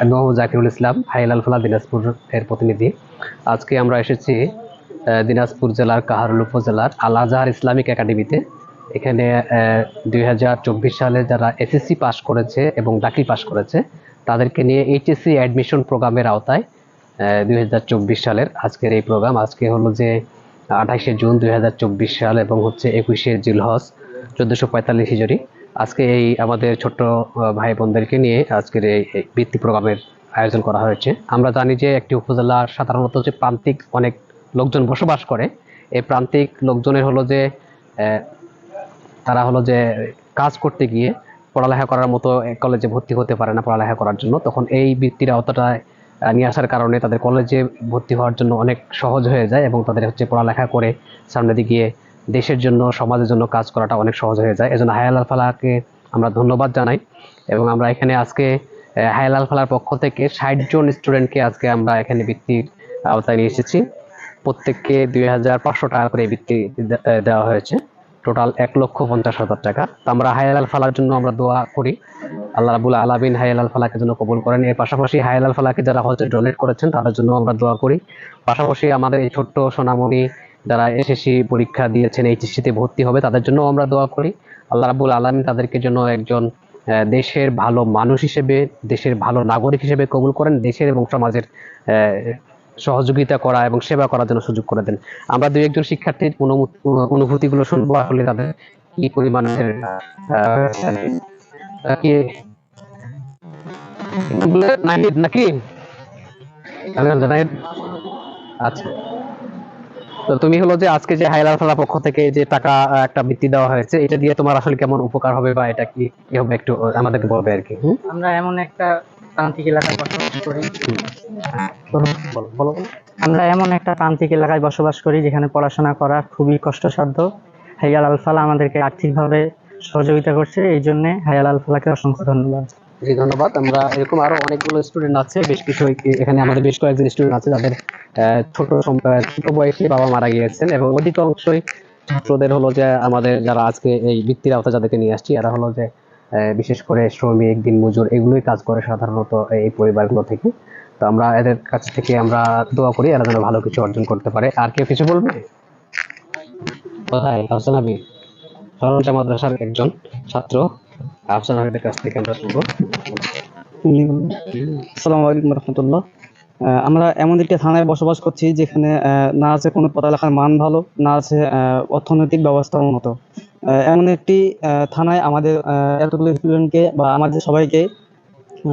আমি মোহাম্মদ জাকিরুল ইসলাম হাইলাল ফালা দিনাজপুর এর প্রতিনিধি। আজকে আমরা এসেছি দিনাজপুর জেলার কাহারুল উপজেলার আল আজহার ইসলামিক একাডেমিতে। এখানে দুই হাজার চব্বিশ সালে যারা এসএসসি পাস করেছে এবং ডাকি পাস করেছে, তাদেরকে নিয়ে এইচএসসি অ্যাডমিশন প্রোগ্রামের আওতায় দুই হাজার চব্বিশ সালের আজকের এই প্রোগ্রাম আজকে হলো যে, আঠাইশে জুন দুই হাজার চব্বিশ সাল এবং হচ্ছে একুশে জিলহজ, চোদ্দোশো পঁয়তাল্লিশ হিজরি আজকে এই আমাদের ছোট্ট ভাই বোনদেরকে নিয়ে আজকের এই বৃত্তি প্রোগ্রামের আয়োজন করা হয়েছে। আমরা জানি যে একটি উপজেলার সাধারণত যে প্রান্তিক অনেক লোকজন বসবাস করে এই প্রান্তিক লোকজনের হলো যে তারা হলো যে কাজ করতে গিয়ে পড়ালেখা করার মতো কলেজে ভর্তি হতে পারে না পড়ালেখা করার জন্য। তখন এই বৃত্তির আহ, নিয়ে আসার কারণে তাদের কলেজে ভর্তি হওয়ার জন্য অনেক সহজ হয়ে যায় এবং তাদের হচ্ছে পড়ালেখা করে সামনে দিকে দেশের জন্য সমাজের জন্য কাজ করাটা অনেক সহজ হয়ে যায়। এজন্য হায়ালাল ফালাকে আমরা ধন্যবাদ জানাই। এবং আমরা এখানে আজকে আহ, হায়ালাল ফালার পক্ষ থেকে ষাট জন স্টুডেন্টকে আজকে আমরা এখানে বৃত্তির আওতায় নিয়ে এসেছি। প্রত্যেককে দুই হাজার পাঁচশো টাকা করে বৃত্তি দেওয়া হয়েছে। টোটাল এক লক্ষ পঞ্চাশ হাজার টাকা। তো আমরা হায়ালাল ফালার জন্য আমরা দোয়া করি। আল্লাহ রাবুল আলামিন হায়ালাল ফালাকে জন্য কবুল করেন। এর পাশাপাশি হায়ালাল ফালাকে যারা হচ্ছে ডোনেট করেছেন তাদের জন্য আমরা দোয়া করি। পাশাপাশি আমাদের এই ছোট্ট সোনামণি যারা এসএসসি পরীক্ষা দিয়েছেন এইচএসসিতে ভর্তি হবে, তাদের জন্য আমরা দোয়া করি। আল্লাহ রাবুল আলামিন তাদেরকে জন্য একজন দেশের ভালো মানুষ হিসেবে, দেশের ভালো নাগরিক হিসেবে কবুল করেন, দেশের এবং সমাজের সহযোগিতা করা এবং সেবা করার জন্য সুযোগ করে দেন। আমরা দুই একজন শিক্ষার্থীর অনুভূতিগুলো শুনব আসলে তাদের কি পরিমাণের নাকি? আচ্ছা। তো তুমি হলো যে আজকে যে হাইলাল ফালা পক্ষ থেকে যে টাকা একটা বৃত্তি দেওয়া হয়েছে এটা দিয়ে তোমার আসলে কেমন উপকার হবে বা এটা কি হবে একটু আমাদেরকে বলবে আর কি? আমরা এমন একটা প্রান্তিক এলাকায় বসবাস করি। বলো আমরা এমন একটা প্রান্তিক এলাকায় বসবাস করি যেখানে পড়াশোনা করা খুবই কষ্টসাধ্য। হাইয়াল আলফালা আমাদেরকে আর্থিকভাবে সহযোগিতা করছে এই জন্য হাইয়াল আলফালাকে অসংখ্য ধন্যবাদ। জি, ধন্যবাদ। আমরা এরকম আরও অনেকগুলো স্টুডেন্ট আছে, বেশ কিছু এখানে আমাদের বেশ কয়েকজন স্টুডেন্ট আছে যাদের ছোট ছোট বয়সে বাবা মারা গিয়েছেন এবং অধিকাংশই ছাত্রদের হলো যে আমাদের যারা আজকে এই বৃত্তির আওতা যাদেরকে নিয়ে আসছি, এরা হলো যে বিশেষ করে শ্রমিক, দিনমজুর এগুলোই কাজ করে সাধারণত এই পরিবারগুলো থেকে। তো আমরা এদের কাছ থেকে আমরা দোয়া করি, এরা যেন ভালো কিছু অর্জন করতে পারে। আর কেউ কিছু বলবে? কোথায়? আফসান হাবি সরঞ্জা মাদ্রাসার একজন ছাত্র। আফসান হাবিবের কাছ থেকে আমরা শুনব। আসসালামু আলাইকুম রহমতুল্লাহ। আমরা এমন একটি থানায় বসবাস করছি যেখানে না আছে কোনো পড়ালেখার মান ভালো না আছে অর্থনৈতিক ব্যবস্থা উন্নত এমন একটি আহ, থানায় আমাদের এতগুলো স্টুডেন্টকে বা আমাদের সবাইকে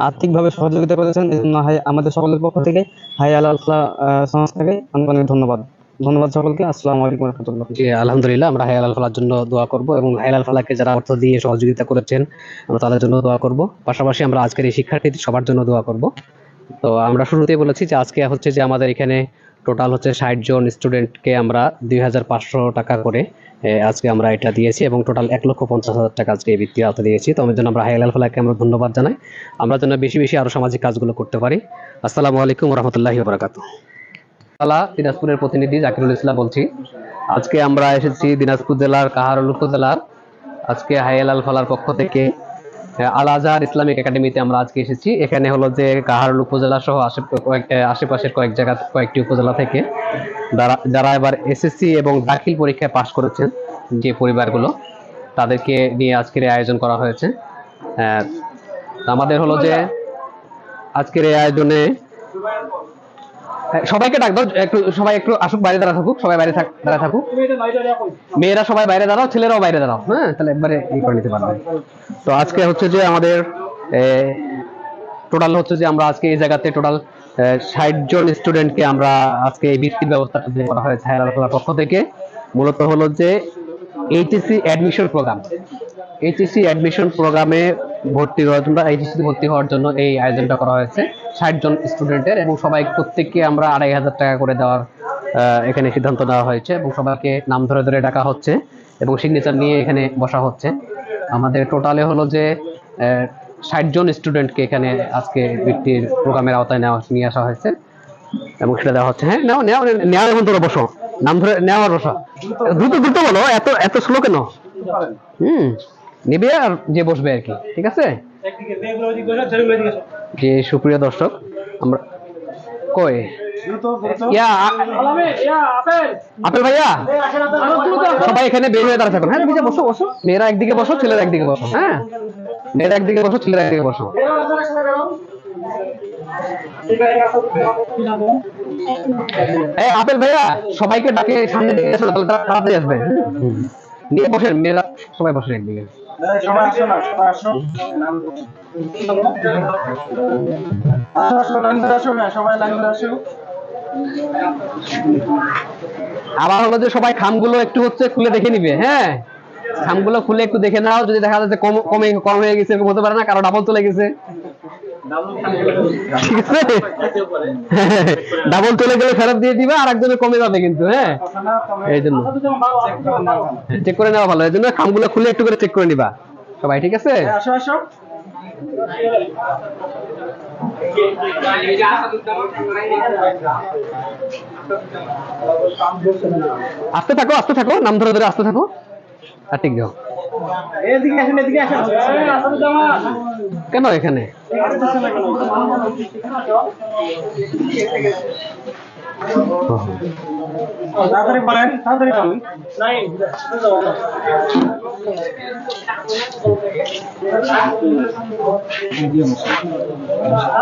আর্থিকভাবে সহযোগিতা করেছেন। এই জন্য হাই- আমাদের সকলের পক্ষ থেকে হাই আল আলফা সংস্থাকে অনেক অনেক ধন্যবাদ। ধন্যবাদ সকলকে, আসসালামু আলাইকুম রহমতুল্লাহ জি, আলহামদুলিল্লাহ, আমরা হায়াল ফালার জন্য দোয়া করব এবং হায়াল ফালাকে যারা অর্থ দিয়ে সহযোগিতা করেছেন, আমরা তাদের জন্য দোয়া করব। পাশাপাশি আমরা আজকের এই শিক্ষার্থী সবার জন্য দোয়া করব। তো আমরা শুরুতেই বলেছি যে আজকে হচ্ছে যে আমাদের এখানে টোটাল হচ্ছে ষাট জন স্টুডেন্টকে আমরা দুই হাজার পাঁচশো টাকা করে আজকে আমরা এটা দিয়েছি এবং টোটাল এক লক্ষ পঞ্চাশ হাজার টাকা আজকে এই বৃত্তির আওতা দিয়েছি। তো আমার জন্য আমরা হায়াল ফালাকে আমরা ধন্যবাদ জানাই। আমরা যেন বেশি বেশি আরও সামাজিক কাজগুলো করতে পারি। আসসালামু আলাইকুম রহমতুল্লাহি বারাকাতু আলা দিনাজপুরের প্রতিনিধি জাকিরুল ইসলাম বলছি। আজকে আমরা এসেছি দিনাজপুর জেলার কাহারুল উপজেলার আজকে হাইয়াল আল ফালার পক্ষ থেকে আল আজহার ইসলামিক একাডেমিতে আমরা আজকে এসেছি। এখানে হলো যে কাহারুল উপজেলা সহ আশেপাশের কয়েক জায়গা, কয়েকটি উপজেলা থেকে যারা যারা এবার এসএসসি এবং দাখিল পরীক্ষায় পাশ করেছেন যে পরিবারগুলো, তাদেরকে নিয়ে আজকের আয়োজন করা হয়েছে। আমাদের হলো যে আজকের এই আয়োজনে সবাইকে ডাক দাও, একটু, সবাই একটু আসুক, বাইরে দাঁড়া থাকুক, সবাই বাইরে দাঁড়া থাকুক। মেয়েরা সবাই বাইরে দাঁড়াও, ছেলেরাও বাইরে দাঁড়াও হ্যাঁ তাহলে একবারে ই করে নিতে পারবে। তো আজকে হচ্ছে যে আমাদের টোটাল হচ্ছে যে আমরা আজকে এই জায়গাতে টোটাল ষাট জন স্টুডেন্টকে আমরা আজকে এই বৃত্তির ব্যবস্থাটা যে করা হয়েছে হায়ার আলফালার পক্ষ থেকে। মূলত হলো যে HSC admission program HSC admission প্রোগ্রামে ভর্তি হওয়ার জন্য এইচএসসি ভর্তি হওয়ার জন্য এই আয়োজনটা করা হয়েছে। ষাট জন স্টুডেন্টের এবং সবাই প্রত্যেককে আমরা আড়াই হাজার টাকা করে দেওয়ার এখানে সিদ্ধান্ত নেওয়া হয়েছে এবং সবাইকে নাম ধরে ধরে ডাকা হচ্ছে এবং সিগনেচার নিয়ে এখানে বসা হচ্ছে। আমাদের টোটালে হলো যে ষাট জন স্টুডেন্টকে এখানে আজকে বৃত্তির প্রোগ্রামের আওতায় নেওয়া, নিয়ে আসা হয়েছে এবং সেটা দেওয়া হচ্ছে। হ্যাঁ নেও নেও নেওয়া এখন তোরা বসো। নাম ধরে নেওয়ার বসো। দ্রুত দ্রুত বলো, এত এত স্লো কেন? হুম, নেবে আর যে বসবে আর কি, ঠিক আছে? যে সুপ্রিয় দর্শক, আমরা কই? ইয়া আপেল ভাইয়া! হয়ে মেয়েরা একদিকে বসো বসো। হ্যাঁ? এই আপেল ভাইয়া, সবাইকে ডাকে সামনে আসবে। নিয়ে বসেন, মেয়েরা সবাই বসেন একদিকে। আসো আবার হলো যে সবাই খামগুলো একটু হচ্ছে খুলে দেখে নিবে হ্যাঁ? খামগুলো খুলে একটু দেখে নাও, যদি দেখা যাচ্ছে কম কমে কম হয়ে গেছে হতে পারে না, কারও ডাবল চলে গেছে। ঠিক আছে? ডাবল চলে গেলে ফেরত দিয়ে দিবে আর একজনের কমে যাবে কিন্তু হ্যাঁ? এই জন্য। চেক করে নেওয়া ভালো এই জন্য খামগুলো খুলে একটু করে চেক করে নিবা। সবাই ঠিক আছে? আসো আসো। আস্তে থাকো আস্তে থাকো নাম ধরে ধরে আস্তে থাকো। আর ঠিক দাও এদিকে আসেন কেন এখানে? তাড়াতাড়ি পারেন তাড়াতাড়ি পারেন।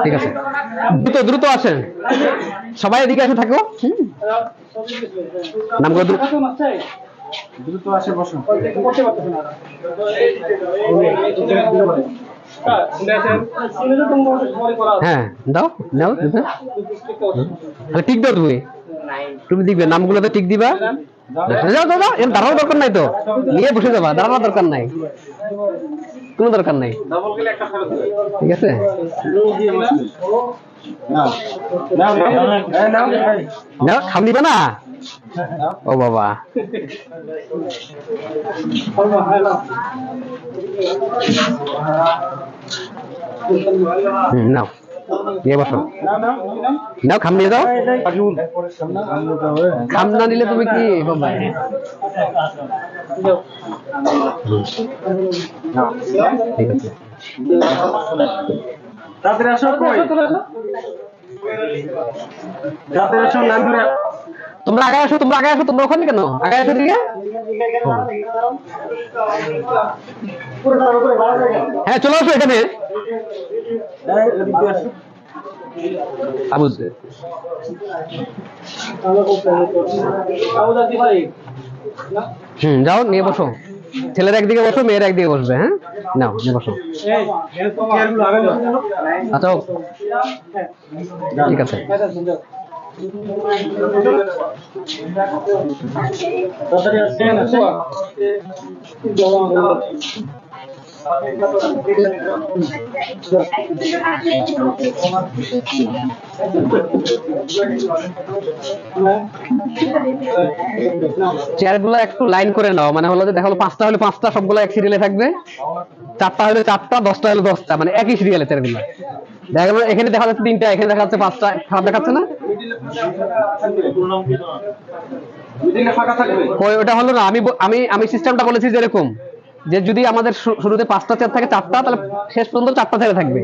ঠিক আছে। দ্রুত দ্রুত আসেন। সবাই এদিকে এসে থাকো। হুম। নামগুলো দ্রুত আসে বসুন। হ্যাঁ দাও নাও দ্রুত। তাহলে টিক দাও তুমি। তুমি দিবে নামগুলোতে টিক দিবা। যাও দাও এর দাঁড়ানোর দরকার নাই তো। নিয়ে বসে যাবা দাঁড়ানোর দরকার নাই। কোনো দরকার নাই। ঠিক আছে। নাও। খাম দিবা না? ও বাবা। নাও। নিয়ে বসো। নাও নাও নাও নাও খাম নিয়ে যাও। খাম না নিলে তুমি কি ঠিক আছে। তাড়াতাড়ি আসো কই? তাড়াতাড়ি আসো লাইন ধরে তোমরা আগে আসো, তোমরা আগে আসো, তোমরা ওখানে কেন? আগে আসো দিকে হ্যাঁ চলে আসো এখানে। আবু হুম, যাও, নিয়ে বসো। ছেলেরা একদিকে বসো, মেয়েরা একদিকে বসবে হ্যাঁ? নাও, নিয়ে বসো। আচ্ছা ঠিক আছে। চেয়ারগুলো একটু লাইন করে নাও মানে হলো যে দেখা হলো পাঁচটা হলে পাঁচটা, সবগুলো এক সিরিয়ালে থাকবে। চারটা হলে চারটা, দশটা হলে দশটা মানে একই সিরিয়ালে চেয়ারগুলো দেখা গেলো এখানে দেখা যাচ্ছে তিনটা, এখানে দেখা যাচ্ছে পাঁচটা, খারাপ দেখাচ্ছে না? ওটা হলো না আমি আমি আমি সিস্টেমটা বলেছি যে এরকম যে যদি আমাদের শুরুতে পাঁচটা চেয়ার থাকে চারটা তাহলে শেষ পর্যন্ত চারটা চেয়ার থাকবে।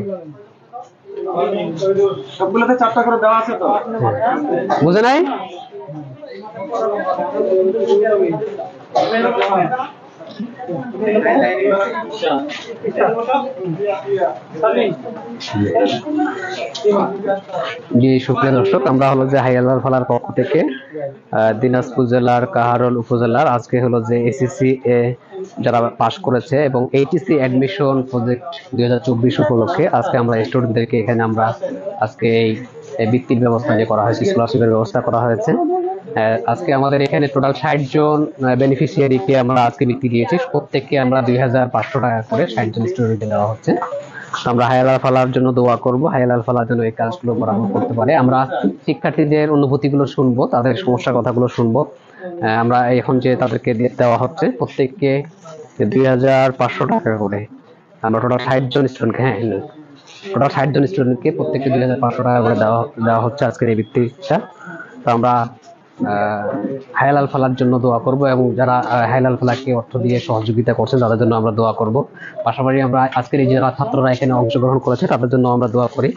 সবগুলোতে চারটা করে দেওয়া আছে তো? বুঝে নাই? সুপ্রিয় দর্শক, আমরা হলো যে হাইয়ালাল ফালার পক্ষ থেকে দিনাজপুর জেলার কাহারল উপজেলার, আজকে হলো যে এসএসসি এ যারা পাশ করেছে এবং এইটিসি অ্যাডমিশন প্রজেক্ট দুই হাজার চব্বিশ উপলক্ষে আজকে আমরা স্টুডেন্টদেরকে এখানে আমরা আজকে এই বৃত্তির ব্যবস্থা যে করা হয়েছে স্কলারশিপের ব্যবস্থা করা হয়েছে। আজকে আমাদের এখানে টোটাল ষাট জন বেনিফিশিয়ারিকে আমরা আজকে বৃত্তি দিয়েছি। প্রত্যেককে আমরা দুই হাজার পাঁচশো টাকা করে ষাট জন স্টুডেন্টকে দেওয়া হচ্ছে। আমরা হায়ালাল ফালার জন্য দোয়া করব। হায়ালাল ফালার জন্য এই কাজগুলো বরাবর করতে পারে। আমরা শিক্ষার্থীদের অনুভূতিগুলো শুনব, তাদের সমস্যার কথাগুলো শুনব। আমরা এখন যে তাদেরকে দেওয়া হচ্ছে, প্রত্যেককে দুই হাজার পাঁচশো টাকা করে। আমরা টোটাল ষাট জন স্টুডেন্টকে হ্যাঁ টোটাল ষাট জন স্টুডেন্টকে প্রত্যেককে দুই হাজার পাঁচশো টাকা করে দেওয়া দেওয়া হচ্ছে আজকের এই বৃত্তিটা। তো আমরা হায়ালাল ফালার জন্য দোয়া করব এবং যারা হায়ালাল ফালাকে অর্থ দিয়ে সহযোগিতা করছেন তাদের জন্য আমরা দোয়া করব। পাশাপাশি আমরা আজকের এই যারা ছাত্ররা এখানে অংশগ্রহণ করেছে তাদের জন্য আমরা দোয়া করি।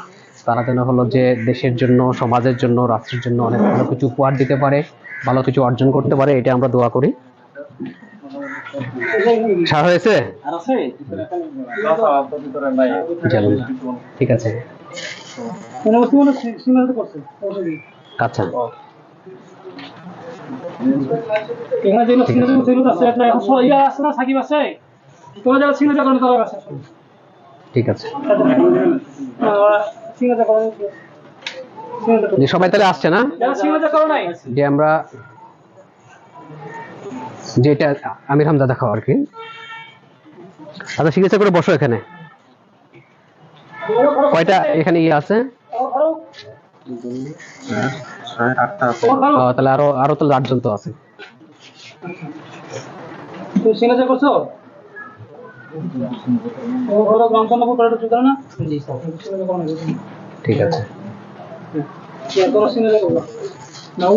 তারা যেন হলো যে দেশের জন্য সমাজের জন্য রাষ্ট্রের জন্য অনেক ভালো কিছু উপহার দিতে পারে ভালো কিছু অর্জন করতে পারে এটা আমরা দোয়া করি। সার হয়েছে? ঠিক আছে। আচ্ছা। এখানে যেগুলো সিগনেচার সেগুলো আছে এখন ইয়া আছে না সাকিব আছে? তোমরা যারা সিগনেচার করেন তারা আছে। ঠিক আছে। সিগনেচার করেন যে সবাই তাহলে আসছে না? যারা সিগনেচার করো নাই? যে আমরা যেটা আমির হামজা দেখাও আর কি। আচ্ছা চিকিৎসা করে বসো এখানে। কয়টা এখানে ইয়ে আছে? তাহলে আরও আরও তো আটজন তো আছে। সিগনেচার করছ? ঠিক আছে। ও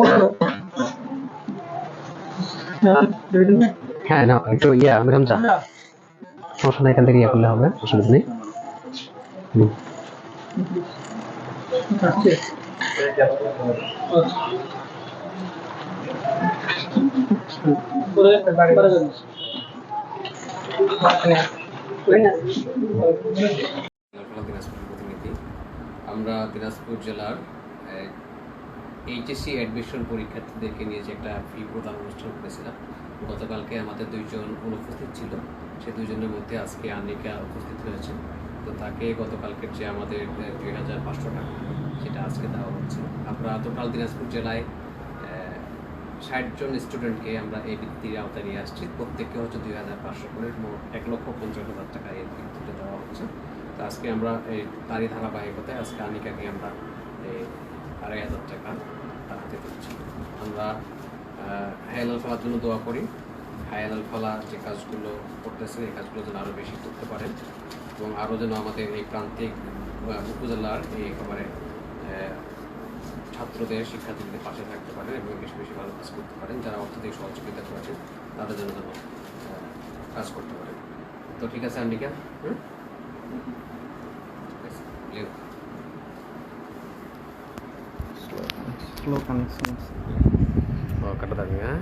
হ্যাঁ না একটু ইয়ে সমস্যা এখান থেকে ইয়ে করলে হবে অসুবিধা নেই। আমরা দিনাজপুর জেলার এইচএসসি অ্যাডমিশন পরীক্ষার্থীদেরকে নিয়ে যে একটা ফি প্রদান অনুষ্ঠান করেছিলাম, গতকালকে আমাদের দুইজন অনুপস্থিত ছিল। সে দুইজনের মধ্যে আজকে আনিকা উপস্থিত হয়েছে। তো তাকে গতকালকের যে আমাদের দুই হাজার পাঁচশো টাকা। সেটা আজকে দেওয়া হচ্ছে। আমরা টোটাল দিনাজপুর জেলায় ষাট জন স্টুডেন্টকে আমরা এই বৃত্তির আওতায় নিয়ে আসছি। প্রত্যেককে হচ্ছে দুই হাজার পাঁচশো করে মোট এক লক্ষ পঞ্চাশ হাজার টাকা এই বৃত্তিটা দেওয়া হচ্ছে। তো আজকে আমরা এই তারই ধারাবাহিকতায় আজকে আনিকাকে আমরা এই আড়াই হাজার টাকা তার দিচ্ছি। আমরা হায়ালাল ফলার জন্য দোয়া করি। হায়ালাল ফলা যে কাজগুলো করতেছেন এই কাজগুলো যেন আরও বেশি করতে পারেন এবং আরও যেন আমাদের এই প্রান্তিক উপজেলার এই একেবারে ছাত্রদের শিক্ষার্থীদের পাশে থাকতে পারেন এবং বেশি বেশি ভালো কাজ করতে পারেন। যারা অর্থ দিয়ে সহযোগিতা করেছেন তাদের জন্য যেন কাজ করতে পারেন। তো ঠিক আছে আন্ডিকা হুম? ঠিক আছে, স্লো কানেকশন ও, কাটা দাবি হ্যাঁ